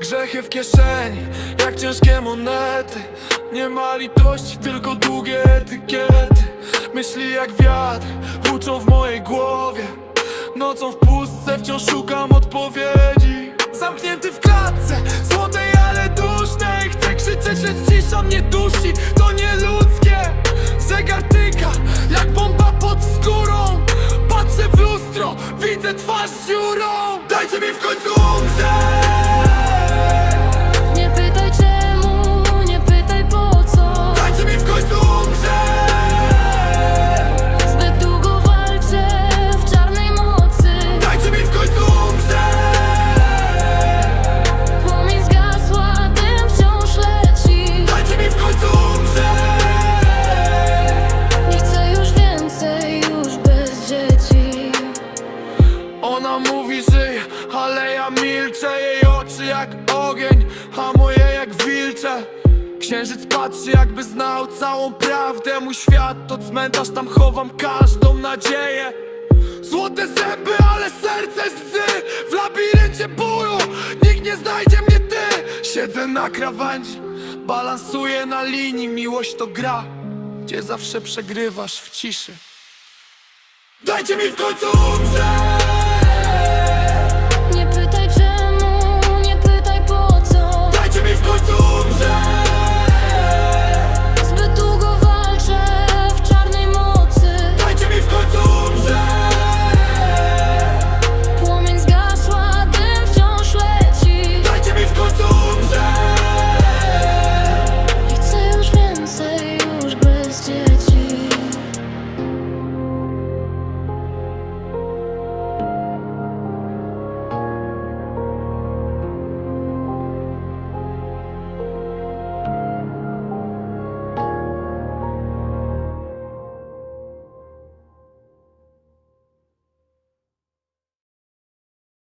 Grzechy w kieszeni, jak ciężkie monety. Nie ma litości, tylko długie etykiety. Myśli jak wiatr, huczą w mojej głowie. Nocą w pustce wciąż szukam odpowiedzi. Zamknięty w klatce, złotej, ale dusznej. Chcę krzyczeć, lecz cisza mnie dusi. To nieludzkie. Zegar tyka, jak bomba pod skórą. Patrzę w lustro, widzę twarz dziurą Ona mówi żyj, ale ja milczę Jej oczy jak ogień, a moje jak wilcze. Księżyc patrzy jakby znał całą prawdę. Mój świat to cmentarz, tam chowam każdą nadzieję. Złote zęby, ale serce z łzy W labiryncie bólu, nikt nie znajdzie mnie ty. Siedzę na krawędzi, balansuję na linii. Miłość to gra, gdzie zawsze przegrywasz w ciszy. Dajcie mi w końcu umrzeć